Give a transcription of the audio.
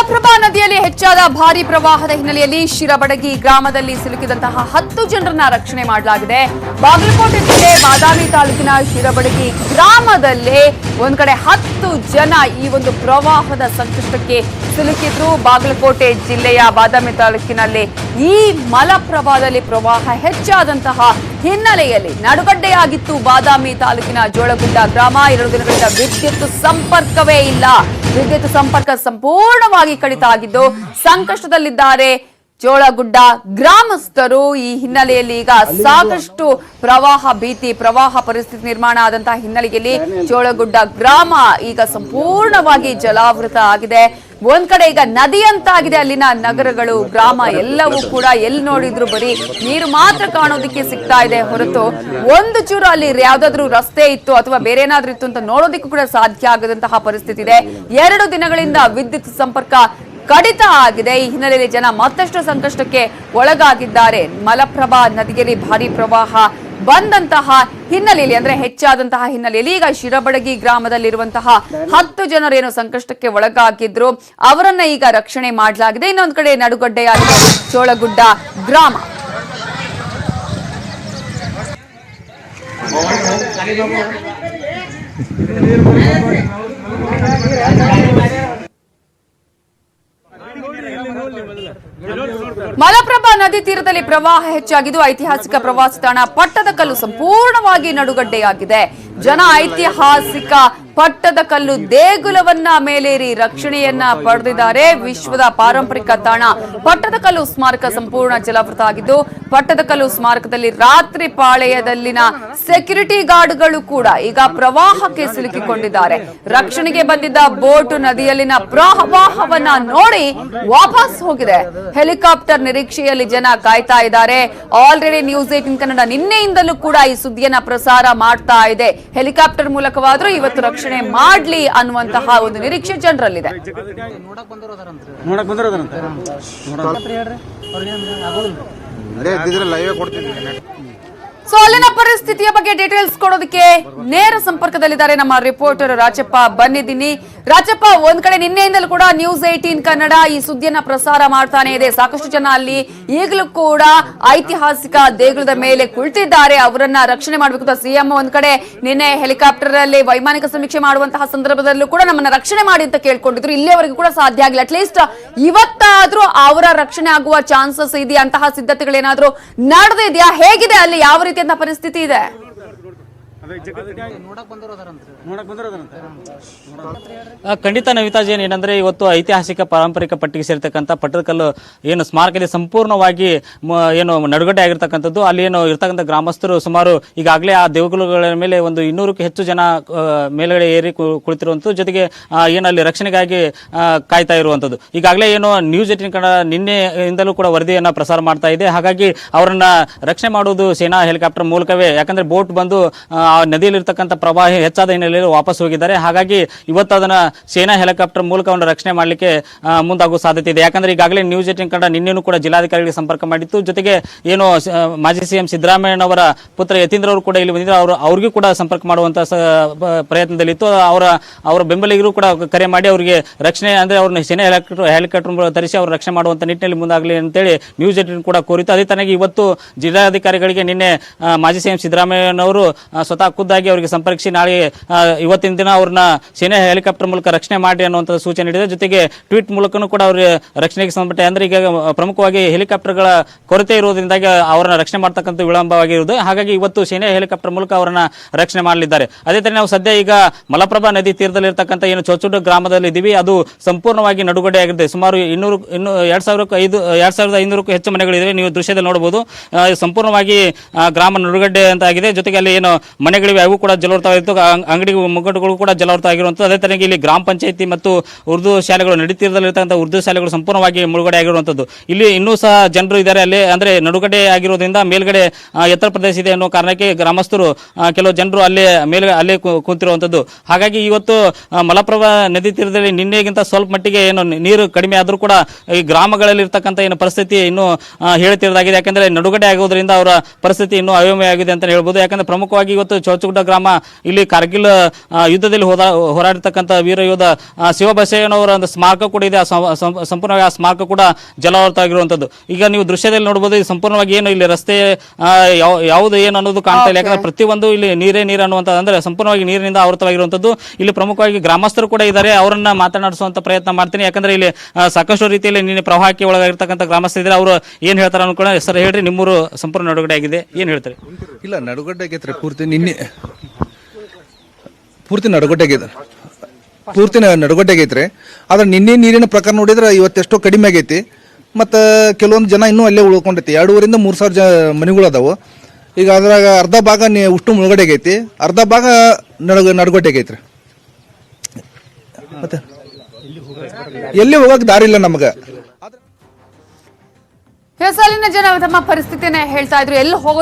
ಮಲಪ್ರಭಾ ನದಿಯಲ್ಲಿ ಹೆಚ್ಚಾದ ಭಾರಿ ಪ್ರವಾಹದ ಹಿನ್ನೆಲೆಯಲ್ಲಿ ಶಿರಬಡಗಿ ಗ್ರಾಮದಲ್ಲಿ ಸಿಲುಕಿದಂತಹ ಹತ್ತು ಜನರನ್ನ ರಕ್ಷಣೆ ಮಾಡಲಾಗಿದೆ. ಬಾಗಲಕೋಟೆ ಜಿಲ್ಲೆ ಬಾದಾಮಿ ತಾಲೂಕಿನ ಶಿರಬಡಗಿ ಗ್ರಾಮದಲ್ಲಿ ಒಂದ್ ಕಡೆ ಹತ್ತು ಜನ ಈ ಒಂದು ಪ್ರವಾಹದ ಸಂಕಷ್ಟಕ್ಕೆ ಸಿಲುಕಿದ್ರು. ಬಾಗಲಕೋಟೆ ಜಿಲ್ಲೆಯ ಬಾದಾಮಿ ತಾಲೂಕಿನಲ್ಲಿ ಈ ಮಲಪ್ರಭಾದಲ್ಲಿ ಪ್ರವಾಹ ಹೆಚ್ಚಾದಂತಹ ಹಿನ್ನೆಲೆಯಲ್ಲಿ ನಡುಗಡ್ಡೆಯಾಗಿತ್ತು. ಬಾದಾಮಿ ತಾಲೂಕಿನ ಜೋಳಗುಡ್ಡ ಗ್ರಾಮ. ಎರಡು ದಿನಗಳಿಂದ ವಿದ್ಯುತ್ ಸಂಪರ್ಕವೇ ಇಲ್ಲ. ವಿದ್ಯುತ್ ಸಂಪರ್ಕ ಸಂಪೂರ್ಣವಾಗಿ ಕಡಿತ ಆಗಿದ್ದು ಸಂಕಷ್ಟದಲ್ಲಿದ್ದಾರೆ ಜೋಳಗುಡ್ಡ ಗ್ರಾಮಸ್ಥರು. ಈ ಹಿನ್ನೆಲೆಯಲ್ಲಿ ಈಗ ಸಾಕಷ್ಟು ಪ್ರವಾಹ ಭೀತಿ, ಪ್ರವಾಹ ಪರಿಸ್ಥಿತಿ ನಿರ್ಮಾಣ ಆದಂತಹ ಹಿನ್ನೆಲೆಯಲ್ಲಿ ಜೋಳಗುಡ್ಡ ಗ್ರಾಮ ಈಗ ಸಂಪೂರ್ಣವಾಗಿ ಜಲಾವೃತ ಆಗಿದೆ. ಒಂದ್ ಕಡೆ ಈಗ ನದಿಯಂತಾಗಿದೆ ಅಲ್ಲಿನ ನಗರಗಳು, ಗ್ರಾಮ ಎಲ್ಲವೂ ಕೂಡ ಎಲ್ಲಿ ನೋಡಿದ್ರು ಬರೀ ನೀರು ಮಾತ್ರ ಕಾಣೋದಕ್ಕೆ ಸಿಗ್ತಾ ಇದೆ ಹೊರತು ಒಂದು ಚೂರು ಅಲ್ಲಿ ಯಾವ್ದಾದ್ರು ರಸ್ತೆ ಇತ್ತು ಅಥವಾ ಬೇರೆ ಏನಾದ್ರೂ ಇತ್ತು ಅಂತ ನೋಡೋದಕ್ಕೂ ಕೂಡ ಸಾಧ್ಯ ಆಗದಂತಹ ಪರಿಸ್ಥಿತಿ ಇದೆ. ಎರಡು ದಿನಗಳಿಂದ ವಿದ್ಯುತ್ ಸಂಪರ್ಕ ಕಡಿತ ಆಗಿದೆ. ಈ ಹಿನ್ನೆಲೆಯಲ್ಲಿ ಜನ ಮತ್ತಷ್ಟು ಸಂಕಷ್ಟಕ್ಕೆ ಒಳಗಾಗಿದ್ದಾರೆ. ಮಲಪ್ರಭಾ ನದಿಯಲ್ಲಿ ಭಾರಿ ಪ್ರವಾಹ ಬಂದಂತಹ ಹಿನ್ನೆಲೆಯಲ್ಲಿ, ಅಂದ್ರೆ ಹೆಚ್ಚಾದಂತಹ ಹಿನ್ನೆಲೆಯಲ್ಲಿ ಈಗ ಶಿರಬಡಗಿ ಗ್ರಾಮದಲ್ಲಿರುವಂತಹ ಹತ್ತು ಜನರೇನು ಸಂಕಷ್ಟಕ್ಕೆ ಒಳಗಾಗಿದ್ರು, ಅವರನ್ನ ಈಗ ರಕ್ಷಣೆ ಮಾಡಲಾಗಿದೆ. ಇನ್ನೊಂದು ಕಡೆ ನಡುಗಡ್ಡೆಯಾಗಿದೆ ಚೋಳಗುಡ್ಡ ಗ್ರಾಮ. Pero no, no, no. Malaprabha ನದಿ ತೀರದಲ್ಲಿ ಪ್ರವಾಹ ಹೆಚ್ಚಾಗಿದ್ದು ಐತಿಹಾಸಿಕ ಪ್ರವಾಸಿ ತಾಣ ಪಟ್ಟದಕಲ್ಲು ಸಂಪೂರ್ಣವಾಗಿ ನಡುಗಡ್ಡೆಯಾಗಿದೆ. ಜನ ಐತಿಹಾಸಿಕ ಪಟ್ಟದಕಲ್ಲು ದೇಗುಲವನ್ನ ಮೇಲೇರಿ ರಕ್ಷಣೆಯನ್ನ ಪಡೆದಿದ್ದಾರೆ. ವಿಶ್ವದ ಪಾರಂಪರಿಕ ತಾಣ ಪಟ್ಟದಕಲ್ಲು ಸ್ಮಾರಕ ಸಂಪೂರ್ಣ ಜಲಾವೃತ ಆಗಿದ್ದು ಪಟ್ಟದಕಲ್ಲು ಸ್ಮಾರಕದಲ್ಲಿ ರಾತ್ರಿ ಪಾಳೆಯದಲ್ಲಿನ ಸೆಕ್ಯೂರಿಟಿ ಗಾರ್ಡ್ಗಳು ಕೂಡ ಈಗ ಪ್ರವಾಹಕ್ಕೆ ಸಿಲುಕಿಕೊಂಡಿದ್ದಾರೆ. ರಕ್ಷಣೆಗೆ ಬಂದಿದ್ದ ಬೋಟ್ ನದಿಯಲ್ಲಿನ ಪ್ರವಾಹವನ್ನ ನೋಡಿ ವಾಪಸ್ ಹೋಗಿದೆ. ಹೆಲಿಕಾಪ್ಟರ್ ನಿರೀಕ್ಷೆಯಲ್ಲಿ ಜನ ಕಾಯ್ತಾ ಇದ್ದಾರೆ. ಆಲ್ರೆಡಿ ನ್ಯೂಸ್ ಏಟಿನ್ ಕನ್ನಡ ನಿನ್ನೆಯಿಂದಲೂ ಕೂಡ ಈ ಸುದ್ದಿಯನ್ನ ಪ್ರಸಾರ ಮಾಡ್ತಾ ಇದೆ. ಹೆಲಿಕಾಪ್ಟರ್ ಮೂಲಕವಾದ್ರೂ ಇವತ್ತು ರಕ್ಷಣೆ ಮಾಡ್ಲಿ ಅನ್ನುವಂತಹ ಒಂದು ನಿರೀಕ್ಷೆ ಜನರಲ್ಲಿದೆ. ನೋಡಕ್ ಸೊ ಅಲ್ಲಿನ ಪರಿಸ್ಥಿತಿಯ ಬಗ್ಗೆ ಡೀಟೇಲ್ಸ್ ಕೊಡೋದಕ್ಕೆ ನೇರ ಸಂಪರ್ಕದಲ್ಲಿದ್ದಾರೆ ನಮ್ಮ ರಿಪೋರ್ಟರ್ ರಾಜಪ್ಪ. ಬಂದಿದ್ದೀನಿ. ರಾಜಪ್ಪ, ಒಂದ್ ಕಡೆ ನಿನ್ನೆಯಿಂದಲೂ ಕೂಡ ನ್ಯೂಸ್ ಏಟೀನ್ ಕನ್ನಡ ಈ ಸುದ್ದಿಯನ್ನ ಪ್ರಸಾರ ಮಾಡ್ತಾನೆ ಇದೆ. ಸಾಕಷ್ಟು ಜನ ಅಲ್ಲಿ ಈಗಲೂ ಕೂಡ ಐತಿಹಾಸಿಕ ದೇಗುಲದ ಮೇಲೆ ಕುಳಿತಿದ್ದಾರೆ. ಅವರನ್ನ ರಕ್ಷಣೆ ಮಾಡಬೇಕು ಅಂತ ಸಿಎಂ ಒಂದ್ ಕಡೆ ನಿನ್ನೆ ಹೆಲಿಕಾಪ್ಟರ್ ಅಲ್ಲಿ ವೈಮಾನಿಕ ಸಮೀಕ್ಷೆ ಮಾಡುವಂತಹ ಸಂದರ್ಭದಲ್ಲೂ ಕೂಡ ನಮ್ಮನ್ನ ರಕ್ಷಣೆ ಮಾಡಿ ಅಂತ ಕೇಳ್ಕೊಂಡಿದ್ರು. ಇಲ್ಲಿಯವರೆಗೂ ಕೂಡ ಸಾಧ್ಯ ಆಗಿಲ್ಲ. ಅಟ್ಲೀಸ್ಟ್ ಇವತ್ತಾದ್ರೂ ಅವರ ರಕ್ಷಣೆ ಆಗುವ ಚಾನ್ಸಸ್ ಇದೆಯಾ? ಅಂತಹ ಸಿದ್ಧತೆಗಳೇನಾದ್ರೂ ನಡೆದಿದೆಯಾ? ಹೇಗಿದೆ ಅಲ್ಲಿ ಯಾವ ರೀತಿಯಂತ ಪರಿಸ್ಥಿತಿ ಇದೆ. ನೋಡಕ್ ಖಂಡಿತ ನವಿತಾಜೇನ್ ಏನಂದ್ರೆ ಇವತ್ತು ಐತಿಹಾಸಿಕ ಪಾರಂಪರಿಕ ಪಟ್ಟಿಗೆ ಸೇರ್ತಕ್ಕಂಥ ಪಟ್ಟದಕಲ್ಲು ಏನು ಸ್ಮಾರಕದಲ್ಲಿ ಸಂಪೂರ್ಣವಾಗಿ ಮ- ಏನು ನಡುಗಡ್ಡೆ ಆಗಿರ್ತಕ್ಕಂಥದ್ದು. ಅಲ್ಲಿ ಏನು ಇರ್ತಕ್ಕಂಥ ಗ್ರಾಮಸ್ಥರು ಸುಮಾರು ಈಗಾಗಲೇ ಆ ದೇವಗುಲಗಳ ಮೇಲೆ ಒಂದು ಇನ್ನೂರಕ್ಕೂ ಹೆಚ್ಚು ಜನ ಆ, ಮೇಲ್ಗಡೆ ಏರಿ ಕು- ಕುಳಿತಿರುವಂಥದ್ದು. ಜೊತೆಗೆ ಆ, ಏನು ಅಲ್ಲಿ ರಕ್ಷಣೆಗಾಗಿ ಆ, ಕಾಯ್ತಾ ಇರುವಂಥದ್ದು. ಈಗಾಗಲೇ ಏನು ನ್ಯೂಸ್ ಏಟಿನ್ ಕನ್ನಡ ನಿನ್ನೆಯಿಂದಲೂ ಕೂಡ ವರದಿಯನ್ನು ಪ್ರಸಾರ ಮಾಡ್ತಾ ಇದೆ. ಹಾಗಾಗಿ ಅವರನ್ನ ರಕ್ಷಣೆ ಮಾಡುವುದು ಸೇನಾ ಹೆಲಿಕಾಪ್ಟರ್ ಮೂಲಕವೇ. ಯಾಕಂದ್ರೆ ಬೋಟ್ ಬಂದು ಆ ಆ ನದಿಯಲ್ಲಿರ್ತಕ್ಕಂಥ ಪ್ರವಾಹ ಹೆಚ್ಚಾದ ಹಿನ್ನೆಲೆಯಲ್ಲಿ ವಾಪಸ್ ಹೋಗಿದ್ದಾರೆ. ಹಾಗಾಗಿ ಇವತ್ತು ಅದನ್ನು ಸೇನಾ ಹೆಲಿಕಾಪ್ಟರ್ ಮೂಲಕ ಒಂದು ರಕ್ಷಣೆ ಮಾಡಲಿಕ್ಕೆ ಮುಂದಾಗುವ ಸಾಧ್ಯತೆ ಇದೆ. ಯಾಕಂದ್ರೆ ಈಗಾಗಲೇ ನ್ಯೂಸ್ ಏಟಿನ್ ಕನ್ನಡ ನಿನ್ನೆನೂ ಕೂಡ ಜಿಲ್ಲಾಧಿಕಾರಿಗಳಿಗೆ ಸಂಪರ್ಕ ಮಾಡಿತ್ತು. ಜೊತೆಗೆ ಏನು ಸ- ಮಾಜಿ ಸಿಎಂ ಸಿದ್ದರಾಮಯ್ಯನವರ ಪುತ್ರ ಯತೀಂದ್ರ ಅವರು ಕೂಡ ಇಲ್ಲಿ ಬಂದಿದ್ದರು ಅವರು ಅವ್ರಿಗೂ ಕೂಡ ಸಂಪರ್ಕ ಮಾಡುವಂಥ ಸ- ಪ್ರಯತ್ನದಲ್ಲಿತ್ತು. ಅವರ ಅವರ ಬೆಂಬಲಿಗರು ಕೂಡ ಕರೆ ಮಾಡಿ ಅವರಿಗೆ ರಕ್ಷಣೆ ಅಂದರೆ ಅವ್ರನ್ನ ಸೇನೆ ಹೆಲಿಕಾಪ್ಟರ್ ಹೆಲಿಕಾಪ್ಟರ್ ತರಿಸಿ ಅವರು ರಕ್ಷಣೆ ಮಾಡುವಂಥ ನಿಟ್ಟಿನಲ್ಲಿ ಮುಂದಾಗಲಿ ಅಂತೇಳಿ ನ್ಯೂಸ್ ಏಟಿನ್ ಕೂಡ ಕೋರಿತ್ತು. ಅದೇ ತನಗೆ ಇವತ್ತು ಜಿಲ್ಲಾಧಿಕಾರಿಗಳಿಗೆ ನಿನ್ನೆ ಮಾಜಿ ಮಾಜಿ ಸಿಎಂ ಸಿದ್ದರಾಮಯ್ಯನವರು ಆ, ಸ್ವತಃ ಖುದ್ದಾಗಿ ಅವರಿಗೆ ಸಂಪರ್ಕಿಸಿ ನಾಳೆ ಇವತ್ತಿನ ದಿನ ಅವ್ರನ್ನ ಸೇನೆ ಹೆಲಿಕಾಪ್ಟರ್ ಮೂಲಕ ರಕ್ಷಣೆ ಮಾಡಿ ಅನ್ನುವಂಥ ಸೂಚನೆ ನೀಡಿದೆ. ಜೊತೆಗೆ ಟ್ವೀಟ್ ಮೂಲಕನೂ ಕೂಡ ಅವ್ರ ರಕ್ಷಣೆಗೆ ಸಂಬಂಧಪಟ್ಟ ಅಂದ್ರೆ ಈಗ ಪ್ರಮುಖವಾಗಿ ಹೆಲಿಕಾಪ್ಟರ್ಗಳ ಕೊರತೆ ಇರುವುದರಿಂದಾಗಿ ಅವರನ್ನ ರಕ್ಷಣೆ ಮಾಡ್ತಕ್ಕಂಥ ವಿಳಂಬವಾಗಿರುವುದು ಹಾಗಾಗಿ ಇವತ್ತು ಸೇನೆ ಹೆಲಿಕಾಪ್ಟರ್ ಮೂಲಕ ಅವರನ್ನ ರಕ್ಷಣೆ ಮಾಡಲಿದ್ದಾರೆ. ಅದೇ ತರ ನಾವು ಸದ್ಯ ಈಗ ಮಲಪ್ರಭಾ ನದಿ ತೀರದಲ್ಲಿರ್ತಕ್ಕಂಥ ಏನು ಚೊಚ್ಚುಡು ಗ್ರಾಮದಲ್ಲಿ ಇದ್ದೀವಿ ಅದು ಸಂಪೂರ್ಣವಾಗಿ ನಡುಗಡೆ ಆಗಿದೆ ಸುಮಾರು ಇನ್ನೂರು, ಇನ್ನು ಎರಡ್ ಸಾವಿರಕ್ಕೂ ಐದು, ಎರಡ್ ಸಾವಿರದ ಐನೂರಕ್ಕೂ ಹೆಚ್ಚು ಮನೆಗಳಿವೆ. ನೀವು ದೃಶ್ಯದಲ್ಲಿ ನೋಡಬಹುದು. ಸಂಪೂರ್ಣವಾಗಿ ಗ್ರಾಮ ನಡುಗಡ್ಡೆ ಅಂತ ಆಗಿದೆ. ಜೊತೆಗೆ ಅಲ್ಲಿ ಏನು ಮನೆಗಳಿವೆ ಅವು ಕೂಡ ಜಲವೃತವಾಗಿತ್ತು ಅಂಗಡಿ ಮುಗ್ಗಟ್ಟುಗಳು ಕೂಡ ಜಲವೃತ ಆಗಿರುವಂಥದ್ದು ಅದೇ ತರನಾಗಿ ಇಲ್ಲಿ ಗ್ರಾಮ ಪಂಚಾಯಿತಿ ಮತ್ತು ಉರ್ದು ಶಾಲೆಗಳು ನಡೀತಿರದಲ್ಲಿರ್ತಕ್ಕಂಥ ಉರ್ದು ಶಾಲೆಗಳು ಸಂಪೂರ್ಣವಾಗಿ ಮುಳುಗಡೆ ಆಗಿರುವಂಥದ್ದು ಇಲ್ಲಿ ಇನ್ನೂ ಸಹ ಜನರು ಇದ್ದಾರೆ. ಅಲ್ಲಿ ಅಂದ್ರೆ ನಡುಗಡೆ ಆಗಿರೋದ್ರಿಂದ ಮೇಲ್ಗಡೆ ಎತ್ತರ ಪ್ರದೇಶ ಇದೆ ಅನ್ನೋ ಕಾರಣಕ್ಕೆ ಗ್ರಾಮಸ್ಥರು ಕೆಲವು ಜನರು ಅಲ್ಲೇ ಮೇಲೆ, ಅಲ್ಲೇ ಕೂತಿರುವಂಥದ್ದು. ಹಾಗಾಗಿ ಇವತ್ತು ಮಲಪ್ರಭಾ ನದಿ ತೀರದಲ್ಲಿ ನಿನ್ನೆಗಿಂತ ಸ್ವಲ್ಪ ಮಟ್ಟಿಗೆ ಏನು ನೀರು ಕಡಿಮೆ ಆದರೂ ಕೂಡ ಈ ಗ್ರಾಮಗಳಲ್ಲಿ ಇರ್ತಕ್ಕಂಥ ಏನು ಪರಿಸ್ಥಿತಿ ಇನ್ನೂ ಹೇಳ್ತಿರೋದಾಗಿದೆ. ಯಾಕಂದರೆ ನಡುಗಡೆ ಆಗೋದ್ರಿಂದ ಅವರ ಪರಿಸ್ಥಿತಿ ಇನ್ನೂ ಆಗಿದೆ ಅಂತ ಹೇಳ್ಬೋದು. ಯಾಕಂದ್ರೆ ಪ್ರಮುಖವಾಗಿ ಇವತ್ತು ಚೌಚುಗುಡ್ಡ ಗ್ರಾಮ ಇಲ್ಲಿ ಕಾರ್ಗಿಲ್ ಯುದ್ಧದಲ್ಲಿ ಹೋದ ಹೋರಾಡಿರ್ತಕ್ಕಂಥ ವೀರ ಯೋಧ ಶಿವಬಸಯ್ಯನವರ ಒಂದು ಸ್ಮಾರಕ ಕೂಡ ಇದೆ. ಆ ಸಂಪೂರ್ಣವಾಗಿ ಆ ಸ್ಮಾರಕ ಕೂಡ ಜಲಾವೃತವಾಗಿರುವಂಥದ್ದು. ಈಗ ನೀವು ದೃಶ್ಯದಲ್ಲಿ ನೋಡಬಹುದು ಇದು ಸಂಪೂರ್ಣವಾಗಿ ಏನು ಇಲ್ಲಿ ರಸ್ತೆ ಯಾವುದು ಏನು ಅನ್ನೋದು ಕಾಣ್ತಾ ಇಲ್ಲ. ಯಾಕಂದ್ರೆ ಪ್ರತಿಯೊಂದು ಇಲ್ಲಿ ನೀರೇ ನೀರು ಅನ್ನುವಂಥದ್ದು ಅಂದ್ರೆ ಸಂಪೂರ್ಣವಾಗಿ ನೀರಿನಿಂದ ಆವೃತವಾಗಿರುವಂಥದ್ದು. ಇಲ್ಲಿ ಪ್ರಮುಖವಾಗಿ ಗ್ರಾಮಸ್ಥರು ಕೂಡ ಇದ್ದಾರೆ ಅವರನ್ನ ಮಾತನಾಡಿಸುವಂತ ಪ್ರಯತ್ನ ಮಾಡ್ತೀನಿ. ಯಾಕಂದ್ರೆ ಇಲ್ಲಿ ಸಾಕಷ್ಟು ರೀತಿಯಲ್ಲಿ ನಿನ್ನೆ ಪ್ರವಾಹಕ್ಕೆ ಒಳಗಾಗಿರ್ತಕ್ಕಂಥ ಗ್ರಾಮಸ್ಥರಿದ್ದಾರೆ ಅವರು ಏನ್ ಹೇಳ್ತಾರೆ ಅನ್ಕೊಂಡು ಸರ್ ಹೇಳ್ರಿ ನಿಮ್ಮೂರು ಸಂಪೂರ್ಣ ನಡುಗಡೆ ಆಗಿದೆ. ಏನ್ ಹೇಳ್ತಾರೆ? ಇಲ್ಲ ನಡುಗಡ್ಡೆ ಆಗೈತ್ರಿ ಪೂರ್ತಿ ನಿನ್ನೆ ಪೂರ್ತಿ ನಡುಗಡ್ಡೆ ಆಗೈತೆ ಪೂರ್ತಿ ನ- ಐತ್ರಿ ಆದ್ರೆ ನಿನ್ನೆ ನೀರಿನ ಪ್ರಕಾರ ನೋಡಿದ್ರೆ ಇವತ್ತೆಷ್ಟೋ ಕಡಿಮೆ ಆಗೈತಿ. ಮತ್ತು ಕೆಲವೊಂದು ಜನ ಇನ್ನೂ ಅಲ್ಲೇ ಉಳ್ಕೊಂಡೈತಿ ಎರಡೂವರಿಂದ ಮೂರು ಸಾವಿರ ಜ ಮನೆಗಳು ಅದಾವು. ಈಗ ಅದ್ರಾಗ ಅರ್ಧ ಭಾಗ ನೀ ಉಷ್ಟು ಮುಳುಗಡೆ ಆಗೈತಿ ಅರ್ಧ ಭಾಗ ನಡಗ ನಡುಗಡ್ಡೆ ಆಗೈತ್ರಿ ಮತ್ತೆ? ಎಲ್ಲಿ ಹೋಗಕ್ಕೆ ದಾರಿ ಇಲ್ಲ ನಮಗೆ. ಸಾಲಿನ ಜನ ತಮ್ಮ ಪರಿಸ್ಥಿತಿನ ಹೇಳ್ತಾ ಇದ್ರು. ಎಲ್ಲಿ ಹೋಗೋದು?